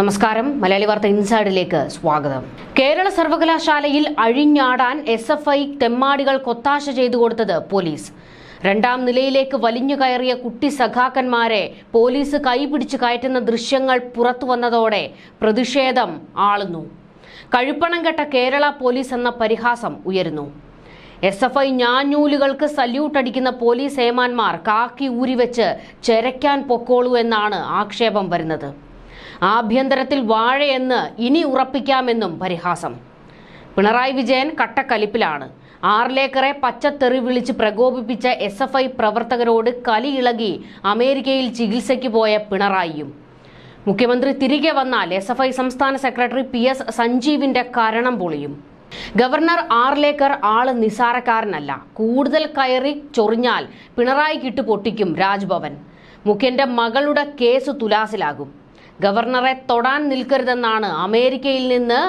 നമസ്കാരം. മലയാളി വാർത്ത ഇൻസൈഡിലേക്ക് സ്വാഗതം. കേരള സർവകലാശാലയിൽ അഴിഞ്ഞാടാൻ എസ് എഫ് ഐ തെമ്മാടികൾ കൊത്താശ ചെയ്തു കൊടുത്തത് പോലീസ്. രണ്ടാം നിലയിലേക്ക് വലിഞ്ഞു കയറിയ കുട്ടി സഖാക്കന്മാരെ പോലീസ് കൈപിടിച്ച് കയറ്റുന്ന ദൃശ്യങ്ങൾ പുറത്തു വന്നതോടെ പ്രതിഷേധം ആളുന്നു. കഴുപ്പണം കെട്ട കേരള പോലീസ് എന്ന പരിഹാസം ഉയരുന്നു. എസ് എഫ് ഐ ഞാഞ്ഞൂലുകൾക്ക് സല്യൂട്ട് അടിക്കുന്ന പോലീസ് ഏമാന്മാർ കാക്കി ഊരിവെച്ച് ചെരയ്ക്കാൻ പൊക്കോളൂ എന്നാണ് ആക്ഷേപം വരുന്നത്. ആഭ്യന്തരത്തിൽ വാഴയെന്ന് ഇനി ഉറപ്പിക്കാമെന്നും പരിഹാസം. പിണറായി വിജയൻ കട്ടക്കലിപ്പിലാണ്. ആറിലേക്കറെ പച്ചത്തെറി വിളിച്ച് പ്രകോപിപ്പിച്ച എസ് എഫ് ഐ പ്രവർത്തകരോട് കലിയിളകി അമേരിക്കയിൽ ചികിത്സയ്ക്ക് പോയ പിണറായിയും. മുഖ്യമന്ത്രി തിരികെ വന്നാൽ എസ് എഫ് ഐ സംസ്ഥാന സെക്രട്ടറി പി എസ് സഞ്ജീവിന്റെ കരണം പൊളിയും. ഗവർണർ ആർലേക്കർ ആൾ നിസാരക്കാരനല്ല. കൂടുതൽ കയറി ചൊറിഞ്ഞാൽ പിണറായി കിട്ടു പൊട്ടിക്കും രാജ്ഭവൻ. മുഖ്യന്റെ മകളുടെ കേസ് തുലാസിലാകും. ഗവർണറെ തൊടാൻ നിൽക്കരുതെന്നാണ് അമേരിക്കയിൽ നിന്ന്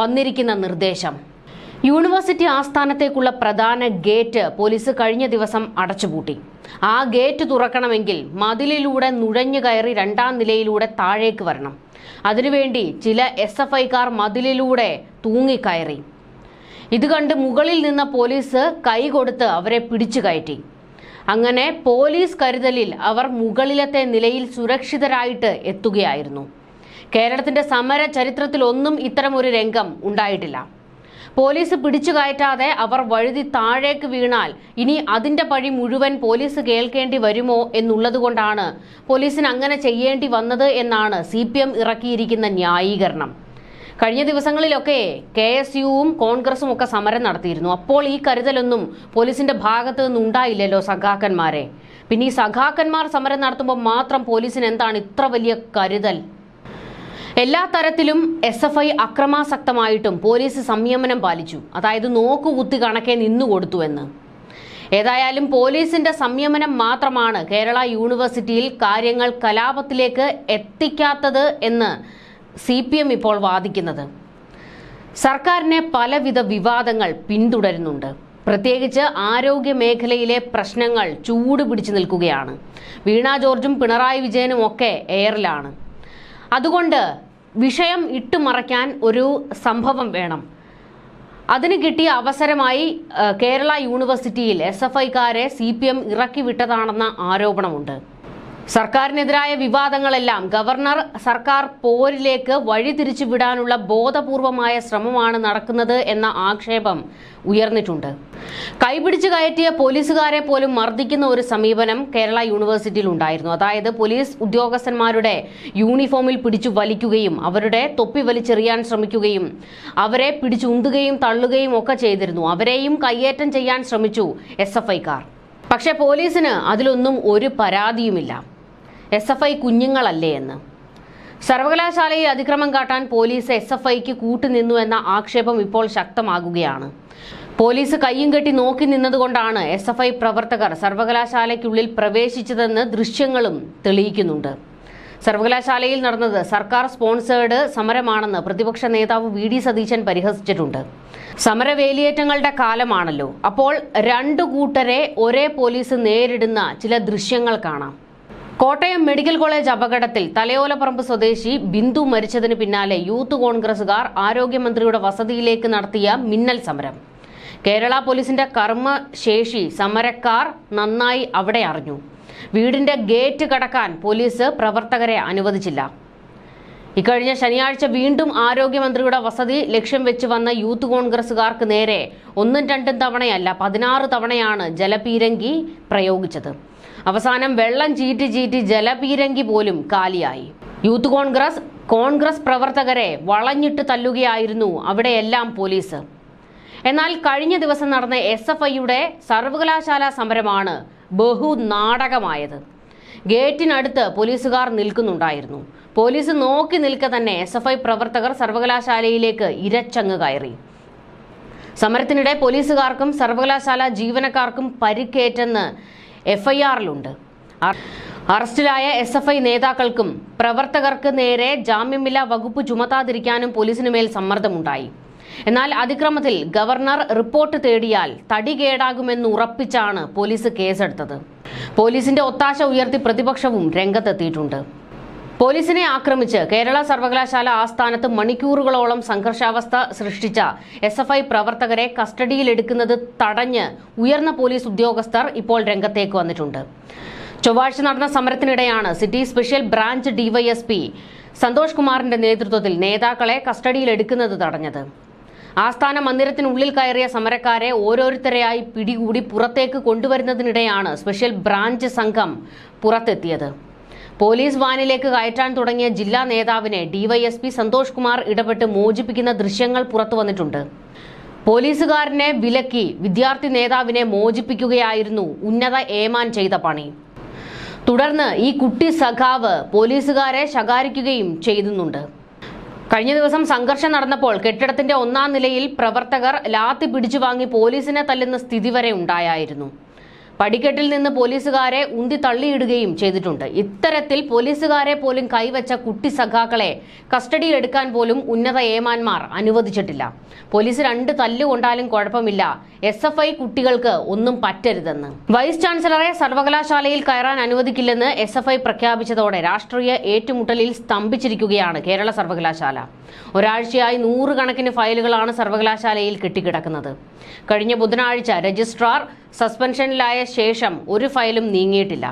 വന്നിരിക്കുന്ന നിർദ്ദേശം. യൂണിവേഴ്സിറ്റി ആസ്ഥാനത്തേക്കുള്ള പ്രധാന ഗേറ്റ് പോലീസ് കഴിഞ്ഞ ദിവസം അടച്ചുപൂട്ടി. ആ ഗേറ്റ് തുറക്കണമെങ്കിൽ മതിലിലൂടെ നുഴഞ്ഞു കയറി രണ്ടാം നിലയിലൂടെ താഴേക്ക് വരണം. അതിനുവേണ്ടി ചില എസ് എഫ് ഐക്കാർ മതിലിലൂടെ തൂങ്ങിക്കയറി. ഇത് കണ്ട് മുകളിൽ നിന്ന പോലീസ് കൈ കൊടുത്ത് അവരെ പിടിച്ചു കയറ്റി. അങ്ങനെ പോലീസ് കരുതലിൽ അവർ മുകളിലത്തെ നിലയിൽ സുരക്ഷിതരായിട്ട് എത്തുകയായിരുന്നു. കേരളത്തിന്റെ സമര ചരിത്രത്തിൽ ഒന്നും ഇത്തരമൊരു രംഗം ഉണ്ടായിട്ടില്ല. പോലീസ് പിടിച്ചു കയറ്റാതെ അവർ വഴുതി താഴേക്ക് വീണാൽ ഇനി അതിന്റെ പഴി മുഴുവൻ പോലീസ് കേൾക്കേണ്ടി വരുമോ എന്നുള്ളതുകൊണ്ടാണ് പോലീസിന് അങ്ങനെ ചെയ്യേണ്ടി വന്നത് എന്നാണ് സി ഇറക്കിയിരിക്കുന്ന ന്യായീകരണം. കഴിഞ്ഞ ദിവസങ്ങളിലൊക്കെ കെ എസ് യുവും കോൺഗ്രസും ഒക്കെ സമരം നടത്തിയിരുന്നു. അപ്പോൾ ഈ കരുതലൊന്നും പോലീസിന്റെ ഭാഗത്ത് നിന്ന് ഉണ്ടായില്ലല്ലോ സഖാക്കന്മാരെ. പിന്നെ ഈ സഖാക്കന്മാർ സമരം നടത്തുമ്പോൾ മാത്രം പോലീസിന് എന്താണ് ഇത്ര വലിയ കരുതൽ? എല്ലാ തരത്തിലും എസ് എഫ് ഐ അക്രമാസക്തമായിട്ടും പോലീസ് സംയമനം പാലിച്ചു. അതായത് നോക്കുകുത്തി കണക്കെ നിന്നുകൊടുത്തു എന്ന്. ഏതായാലും പോലീസിന്റെ സംയമനം മാത്രമാണ് കേരള യൂണിവേഴ്സിറ്റിയിൽ കാര്യങ്ങൾ കലാപത്തിലേക്ക് എത്തിക്കാത്തത് എന്ന് സി പി എം ഇപ്പോൾ വാദിക്കുന്നത്. സർക്കാരിനെ പലവിധ വിവാദങ്ങൾ പിന്തുടരുന്നുണ്ട്. പ്രത്യേകിച്ച് ആരോഗ്യ മേഖലയിലെ പ്രശ്നങ്ങൾ ചൂട് പിടിച്ചു നിൽക്കുകയാണ്. വീണ ജോർജും പിണറായി വിജയനും ഒക്കെ എയറിലാണ്. അതുകൊണ്ട് വിഷയം ഇട്ടുമറയ്ക്കാൻ ഒരു സംഭവം വേണം. അതിന് കിട്ടിയ അവസരമായി കേരള യൂണിവേഴ്സിറ്റിയിൽ എസ് എഫ് ഐക്കാരെ സി പി എം ഇറക്കി വിട്ടതാണെന്ന ആരോപണമുണ്ട്. സർക്കാരിനെതിരായ വിവാദങ്ങളെല്ലാം ഗവർണർ സർക്കാർ പോരിലേക്ക് വഴിതിരിച്ചു വിടാനുള്ള ബോധപൂർവമായ ശ്രമമാണ് നടക്കുന്നത് എന്ന ആക്ഷേപം ഉയർന്നിട്ടുണ്ട്. കൈപിടിച്ചു കയറ്റിയ പോലീസുകാരെ പോലും മർദ്ദിക്കുന്ന ഒരു സമീപനം കേരള യൂണിവേഴ്സിറ്റിയിൽ ഉണ്ടായിരുന്നു. അതായത് പോലീസ് ഉദ്യോഗസ്ഥന്മാരുടെ യൂണിഫോമിൽ പിടിച്ചു വലിക്കുകയും അവരുടെ തൊപ്പി വലിച്ചെറിയാൻ ശ്രമിക്കുകയും അവരെ പിടിച്ചുന്തുകയും തള്ളുകയും ഒക്കെ ചെയ്തിരുന്നു. അവരെയും കയ്യേറ്റം ചെയ്യാൻ ശ്രമിച്ചു എസ് എഫ് ഐക്കാർ പക്ഷേ പോലീസിന് അതിലൊന്നും ഒരു പരാതിയുമില്ല. എസ് എഫ് ഐ കുഞ്ഞുങ്ങളല്ലേ എന്ന്. സർവകലാശാലയിൽ അതിക്രമം കാട്ടാൻ പോലീസ് എസ് എഫ് ഐക്ക് കൂട്ടുനിന്നു എന്ന ആക്ഷേപം ഇപ്പോൾ ശക്തമാകുകയാണ്. പോലീസ് കയ്യും കെട്ടി നോക്കി നിന്നതുകൊണ്ടാണ് എസ് എഫ് ഐ പ്രവർത്തകർ സർവകലാശാലയ്ക്കുള്ളിൽ പ്രവേശിച്ചതെന്ന് ദൃശ്യങ്ങളും തെളിയിക്കുന്നുണ്ട്. സർവകലാശാലയിൽ നടന്നത് സർക്കാർ സ്പോൺസേഡ് സമരമാണെന്ന് പ്രതിപക്ഷ നേതാവ് വി ഡി സതീശൻ പരിഹസിച്ചിട്ടുണ്ട്. സമരവേലിയേറ്റങ്ങളുടെ കാലമാണല്ലോ. അപ്പോൾ രണ്ടു കൂട്ടരെ ഒരേ പോലീസ് നേരിടുന്ന ചില ദൃശ്യങ്ങൾ കാണാം. കോട്ടയം മെഡിക്കൽ കോളേജ് അപകടത്തിൽ തലയോലപ്പറമ്പ് സ്വദേശി ബിന്ദു മരിച്ചതിന് പിന്നാലെ യൂത്ത് കോൺഗ്രസുകാർ ആരോഗ്യമന്ത്രിയുടെ വസതിയിലേക്ക് നടത്തിയ മിന്നൽ സമരം. കേരള പോലീസിന്റെ കർമ്മശേഷി സമരക്കാർ നന്നായി അവിടെ അറിഞ്ഞു. വീടിന്റെ ഗേറ്റ് കടക്കാൻ പോലീസ് പ്രവർത്തകരെ അനുവദിച്ചില്ല. ഇക്കഴിഞ്ഞ ശനിയാഴ്ച വീണ്ടും ആരോഗ്യമന്ത്രിയുടെ വസതി ലക്ഷ്യം വെച്ച് വന്ന യൂത്ത് കോൺഗ്രസുകാർക്ക് നേരെ ഒന്നും രണ്ടും തവണയല്ല പതിനാറ് തവണയാണ് ജലപീരങ്കി പ്രയോഗിച്ചത്. അവസാനം വെള്ളം ചീറ്റി ചീറ്റി ജലപീരങ്കി പോലും കാലിയായി. യൂത്ത് കോൺഗ്രസ് കോൺഗ്രസ് പ്രവർത്തകരെ വളഞ്ഞിട്ട് തല്ലുകയായിരുന്നു അവിടെയെല്ലാം പോലീസ്. എന്നാൽ കഴിഞ്ഞ ദിവസം നടന്ന എസ് എഫ് ഐയുടെ സർവകലാശാല സമരമാണ് ബഹു നാടകമായത് ഗേറ്റിനടുത്ത് പോലീസുകാർ നിൽക്കുന്നുണ്ടായിരുന്നു. പോലീസ് നോക്കി നിൽക്കെ തന്നെ എസ് എഫ് ഐ പ്രവർത്തകർ സർവകലാശാലയിലേക്ക് ഇരച്ചങ്ങ് കയറി. സമരത്തിനിടെ പോലീസുകാർക്കും സർവകലാശാല ജീവനക്കാർക്കും പരിക്കേറ്റെന്ന് എഫ്ഐആറിലുണ്ട്. അറസ്റ്റിലായ എസ് എഫ് ഐ നേതാക്കൾക്കും പ്രവർത്തകർക്ക് നേരെ ജാമ്യമില്ലാ വകുപ്പ് ചുമത്താതിരിക്കാനും പോലീസിന് മേൽ സമ്മർദ്ദമുണ്ടായി. എന്നാൽ അതിക്രമത്തിൽ ഗവർണർ റിപ്പോർട്ട് തേടിയാൽ തടി കേടാകുമെന്ന് ഉറപ്പിച്ചാണ് പോലീസ് കേസെടുത്തത്. പോലീസിന്റെ ഒത്താശ ഉയർത്തി പ്രതിപക്ഷവും രംഗത്തെത്തിയിട്ടുണ്ട്. പോലീസിനെ ആക്രമിച്ച് കേരള സർവകലാശാല ആസ്ഥാനത്ത് മണിക്കൂറുകളോളം സംഘർഷാവസ്ഥ സൃഷ്ടിച്ച എസ് എഫ് ഐ പ്രവർത്തകരെ കസ്റ്റഡിയിലെടുക്കുന്നത് തടഞ്ഞ് ഉയർന്ന പോലീസ് ഉദ്യോഗസ്ഥർ ഇപ്പോൾ രംഗത്തേക്ക് വന്നിട്ടുണ്ട്. ചൊവ്വാഴ്ച നടന്ന സമരത്തിനിടെയാണ് city special branch DYSP Santhosh കുമാറിന്റെ നേതൃത്വത്തിൽ നേതാക്കളെ കസ്റ്റഡിയിലെടുക്കുന്നത് തടഞ്ഞത്. ആസ്ഥാന മന്ദിരത്തിനുള്ളിൽ കയറിയ സമരക്കാരെ ഓരോരുത്തരെയായി പിടികൂടി പുറത്തേക്ക് കൊണ്ടുവരുന്നതിനിടെയാണ് സ്പെഷ്യൽ ബ്രാഞ്ച് സംഘം പുറത്തെത്തിയത്. പോലീസ് വാനിലേക്ക് കയറ്റാൻ തുടങ്ങിയ ജില്ലാ നേതാവിനെ ഡിവൈഎസ്പി സന്തോഷ് കുമാർ ഇടപെട്ട് മോചിപ്പിക്കുന്ന ദൃശ്യങ്ങൾ പുറത്തു വന്നിട്ടുണ്ട്. പോലീസുകാരനെ വിലക്കി വിദ്യാർത്ഥി നേതാവിനെ മോചിപ്പിക്കുകയായിരുന്നു ഉന്നത ഏമാൻ ചെയ്ത പണി. തുടർന്ന് ഈ കുട്ടി സഖാവ് പോലീസുകാരെ ശകാരിക്കുകയും ചെയ്യുന്നുണ്ട് കഴിഞ്ഞ ദിവസം സംഘർഷം നടന്നപ്പോൾ കെട്ടിടത്തിന്റെ ഒന്നാം നിലയിൽ പ്രവർത്തകർ ലാത്തി പിടിച്ചു വാങ്ങി പോലീസിനെ തല്ലുന്ന സ്ഥിതി വരെ ഉണ്ടായായിരുന്നു. പടിക്കെട്ടിൽ നിന്ന് പോലീസുകാരെ ഉന്തി തള്ളിയിടുകയും ചെയ്തിട്ടുണ്ട്. ഇത്തരത്തിൽ പോലീസുകാരെ പോലും കൈവച്ച കുട്ടി സഖാക്കളെ കസ്റ്റഡിയിലെടുക്കാൻ പോലും ഉന്നത ഏമാന്മാർ അനുവദിച്ചിട്ടില്ല. പോലീസ് രണ്ട് തല്ലുകൊണ്ടാലും കുഴപ്പമില്ല. എസ് എഫ് ഐ കുട്ടികൾക്ക് ഒന്നും പറ്റരുതെന്ന്. വൈസ് ചാൻസലറെ സർവകലാശാലയിൽ കയറാൻ അനുവദിക്കില്ലെന്ന് എസ് എഫ് ഐ പ്രഖ്യാപിച്ചതോടെ രാഷ്ട്രീയ ഏറ്റുമുട്ടലിൽ സ്തംഭിച്ചിരിക്കുകയാണ് കേരള സർവകലാശാല. ഒരാഴ്ചയായി നൂറുകണക്കിന് ഫയലുകളാണ് സർവകലാശാലയിൽ കെട്ടിക്കിടക്കുന്നത്. കഴിഞ്ഞ ബുധനാഴ്ച രജിസ്ട്രാർ സസ്പെൻഷനിലായ ശേഷം ഒരു ഫയലും നീങ്ങിയിട്ടില്ല.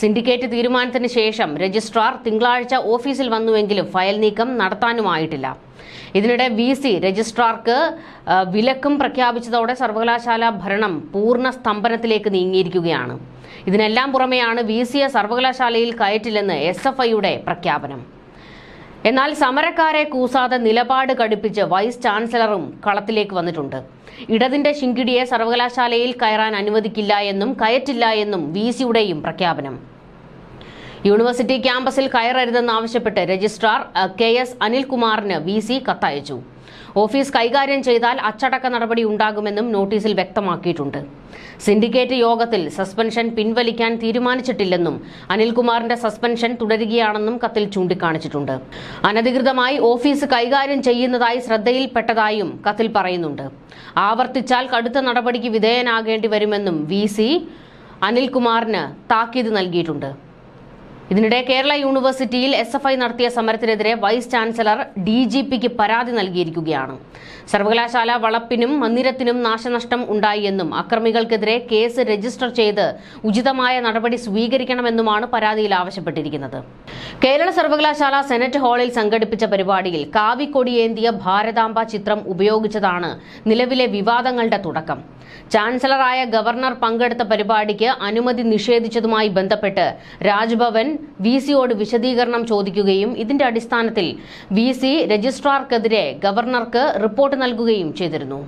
സിൻഡിക്കേറ്റ് തീരുമാനത്തിന് ശേഷം രജിസ്ട്രാർ തിങ്കളാഴ്ച ഓഫീസിൽ വന്നുവെങ്കിലും ഫയൽ നീക്കം നടത്താനുമായിട്ടില്ല. ഇതിനിടെ വി സി രജിസ്ട്രാർക്ക് വിലക്കും പ്രഖ്യാപിച്ചതോടെ സർവകലാശാല ഭരണം പൂർണ സ്തംഭനത്തിലേക്ക് നീങ്ങിയിരിക്കുകയാണ്. ഇതിനെല്ലാം പുറമെയാണ് വി സിയെ സർവകലാശാലയിൽ കയറ്റില്ലെന്ന് എസ് എഫ് ഐയുടെ പ്രഖ്യാപനം. എന്നാൽ സമരക്കാരെ കൂസാതെ നിലപാട് കടുപ്പിച്ച് വൈസ് ചാൻസലറും കളത്തിലേക്ക് വന്നിട്ടുണ്ട്. ഇടതിന്റെ ശിങ്കിടിയെ സർവകലാശാലയിൽ കയറാൻ അനുവദിക്കില്ല എന്നും കയറ്റില്ല എന്നും വി സിയുടെയും പ്രഖ്യാപനം. യൂണിവേഴ്സിറ്റി ക്യാമ്പസിൽ കയറരുതെന്നാവശ്യപ്പെട്ട് രജിസ്ട്രാർ കെ എസ് അനിൽകുമാറിന് വി സി കത്തയച്ചു. ഓഫീസ് കൈകാര്യം ചെയ്താൽ അച്ചടക്ക നടപടി ഉണ്ടാകുമെന്നും നോട്ടീസിൽ വ്യക്തമാക്കിയിട്ടുണ്ട്. സിൻഡിക്കേറ്റ് യോഗത്തിൽ സസ്പെൻഷൻ പിൻവലിക്കാൻ തീരുമാനിച്ചിട്ടില്ലെന്നും അനിൽകുമാറിന്റെ സസ്പെൻഷൻ തുടരുകയാണെന്നും കത്തിൽ ചൂണ്ടിക്കാണിച്ചിട്ടുണ്ട്. അനധികൃതമായി ഓഫീസ് കൈകാര്യം ചെയ്യുന്നതായി ശ്രദ്ധയിൽപ്പെട്ടതായും കത്തിൽ പറയുന്നുണ്ട്. ആവർത്തിച്ചാൽ കടുത്ത നടപടിക്ക് വിധേയനാകേണ്ടി വരുമെന്നും വി സി അനിൽകുമാറിന് താക്കീത് നൽകിയിട്ടുണ്ട്. ഇതിനിടെ കേരള യൂണിവേഴ്സിറ്റിയിൽ എസ് എഫ് ഐ നടത്തിയ സമരത്തിനെതിരെ വൈസ് ചാൻസലർ ഡി ജി പിക്ക് പരാതി നൽകിയിരിക്കുകയാണ്. സർവകലാശാല വളപ്പിനും മന്ദിരത്തിനും നാശനഷ്ടം ഉണ്ടായി എന്നും അക്രമികൾക്കെതിരെ കേസ് രജിസ്റ്റർ ചെയ്ത് ഉചിതമായ നടപടി സ്വീകരിക്കണമെന്നുമാണ് പരാതിയിൽ ആവശ്യപ്പെട്ടിരിക്കുന്നത്. കേരള സർവകലാശാല സെനറ്റ് ഹാളിൽ സംഘടിപ്പിച്ച പരിപാടിയിൽ കാവിക്കൊടിയേന്തിയ ഭാരതാംബ ചിത്രം ഉപയോഗിച്ചതാണ് നിലവിലെ വിവാദങ്ങളുടെ തുടക്കം. ചാൻസലറായ ഗവർണർ പങ്കെടുത്ത പരിപാടിക്ക് അനുമതി നിഷേധിച്ചതുമായി ബന്ധപ്പെട്ട് രാജ്ഭവൻ വി സിയോട് വിശദീകരണം ചോദിക്കുകയും ഇതിന്റെ അടിസ്ഥാനത്തിൽ വി സി രജിസ്ട്രാർക്കെതിരെ ഗവർണർക്ക് റിപ്പോർട്ട് നൽകുകയും ചെയ്തിരുന്നു.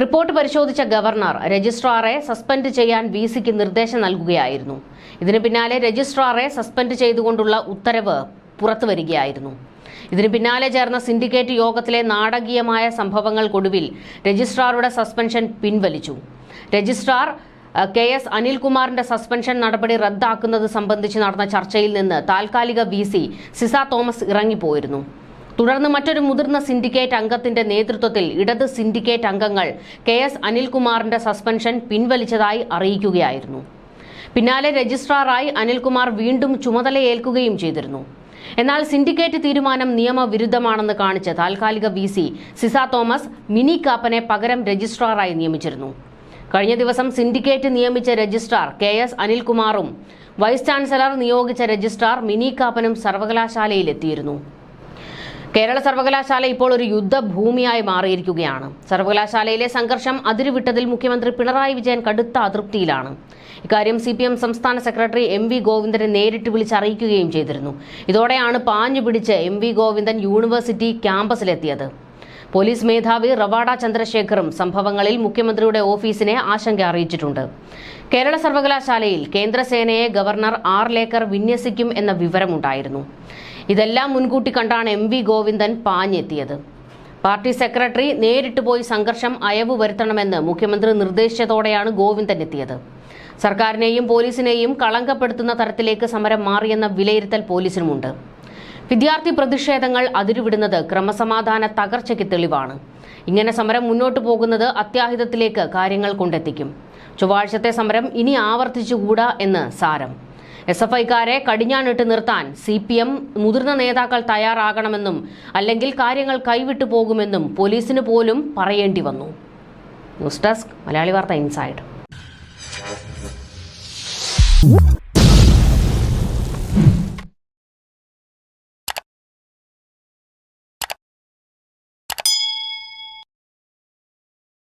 റിപ്പോർട്ട് പരിശോധിച്ച ഗവർണർ രജിസ്ട്രാറെ സസ്പെൻഡ് ചെയ്യാൻ വി സിക്ക് നിർദ്ദേശം നൽകുകയായിരുന്നു. ഇതിനു പിന്നാലെ രജിസ്ട്രാറെ സസ്പെൻഡ് ചെയ്തുകൊണ്ടുള്ള ഉത്തരവ് പുറത്തുവരികയായിരുന്നു. ഇതിനു പിന്നാലെ ചേർന്ന സിൻഡിക്കേറ്റ് യോഗത്തിലെ നാടകീയമായ സംഭവങ്ങൾക്കൊടുവിൽ രജിസ്ട്രാറുടെ സസ്പെൻഷൻ പിൻവലിച്ചു. രജിസ്ട്രാർ കെ എസ് അനിൽകുമാറിന്റെ സസ്പെൻഷൻ നടപടി റദ്ദാക്കുന്നത് സംബന്ധിച്ച് നടന്ന ചർച്ചയിൽ നിന്ന് താൽക്കാലിക വി സി സിസ തോമസ് ഇറങ്ങിപ്പോയിരുന്നു. തുടർന്ന് മറ്റൊരു മുതിർന്ന സിൻഡിക്കേറ്റ് അംഗത്തിന്റെ നേതൃത്വത്തിൽ ഇടത് സിൻഡിക്കേറ്റ് അംഗങ്ങൾ കെ എസ് അനിൽകുമാറിന്റെ സസ്പെൻഷൻ പിൻവലിച്ചതായി അറിയിക്കുകയായിരുന്നു. പിന്നാലെ രജിസ്ട്രാറായി അനിൽകുമാർ വീണ്ടും ചുമതലയേൽക്കുകയും ചെയ്തിരുന്നു. എന്നാൽ സിൻഡിക്കേറ്റ് തീരുമാനം നിയമവിരുദ്ധമാണെന്ന് കാണിച്ച് താൽക്കാലിക വി സി സിസ തോമസ് മിനി കാപ്പനെ പകരം രജിസ്ട്രാറായി നിയമിച്ചിരുന്നു. കഴിഞ്ഞ ദിവസം സിൻഡിക്കേറ്റ് നിയമിച്ച രജിസ്ട്രാർ കെ എസ് അനിൽകുമാറും വൈസ് ചാൻസലർ നിയോഗിച്ച രജിസ്ട്രാർ മിനി കാപ്പനും സർവകലാശാലയിലെത്തിയിരുന്നു. കേരള സർവകലാശാല ഇപ്പോൾ ഒരു യുദ്ധഭൂമിയായി മാറിയിരിക്കുകയാണ്. സർവകലാശാലയിലെ സംഘർഷം അതിരുവിട്ടതിൽ മുഖ്യമന്ത്രി പിണറായി വിജയൻ കടുത്ത അതൃപ്തിയിലാണ്. ഇക്കാര്യം സി സംസ്ഥാന സെക്രട്ടറി എം വി ഗോവിന്ദനെ നേരിട്ട് വിളിച്ചറിയിക്കുകയും ചെയ്തിരുന്നു. ഇതോടെയാണ് പാഞ്ഞു പിടിച്ച് എം വി ഗോവിന്ദൻ യൂണിവേഴ്സിറ്റി ക്യാമ്പസിലെത്തിയത്. പോലീസ് മേധാവി റവാഡ ചന്ദ്രശേഖറും സംഭവങ്ങളിൽ മുഖ്യമന്ത്രിയുടെ ഓഫീസിനെ ആശങ്ക അറിയിച്ചിട്ടുണ്ട്. കേരള സർവകലാശാലയിൽ കേന്ദ്രസേനയെ ഗവർണർ ആർ ലേക്കർ വിന്യസിക്കും എന്ന വിവരമുണ്ടായിരുന്നു. ഇതെല്ലാം മുൻകൂട്ടി കണ്ടാണ് എം വി ഗോവിന്ദൻ പാഞ്ഞെത്തിയത്. പാർട്ടി സെക്രട്ടറി നേരിട്ട് പോയി സംഘർഷം അയവ് വരുത്തണമെന്ന് മുഖ്യമന്ത്രി നിർദ്ദേശിച്ചതോടെയാണ് ഗോവിന്ദൻ എത്തിയത്. സർക്കാരിനെയും പോലീസിനെയും കളങ്കപ്പെടുത്തുന്ന തരത്തിലേക്ക് സമരം മാറിയെന്ന വിലയിരുത്തൽ പോലീസിനുമുണ്ട്. വിദ്യാർത്ഥി പ്രതിഷേധങ്ങൾ അതിരുവിടുന്നത് ക്രമസമാധാന തകർച്ചയ്ക്ക് തെളിവാണ്. ഇങ്ങനെ സമരം മുന്നോട്ടു പോകുന്നത് അത്യാഹിതത്തിലേക്ക് കാര്യങ്ങൾ കൊണ്ടെത്തിക്കും. ചൊവ്വാഴ്ചത്തെ സമരം ഇനി ആവർത്തിച്ചുകൂടാ എന്ന് സാരം. എസ് എഫ് ഐക്കാരെ കടിഞ്ഞാണിട്ട് നിർത്താൻ സി പി എം മുതിർന്ന നേതാക്കൾ തയ്യാറാകണമെന്നും അല്ലെങ്കിൽ കാര്യങ്ങൾ കൈവിട്ടു പോകുമെന്നും പോലീസിന് പോലും പറയേണ്ടി വന്നു. ന്യൂസ് ഡെസ്ക് മലയാളി വാർത്ത ഇൻസൈഡ്.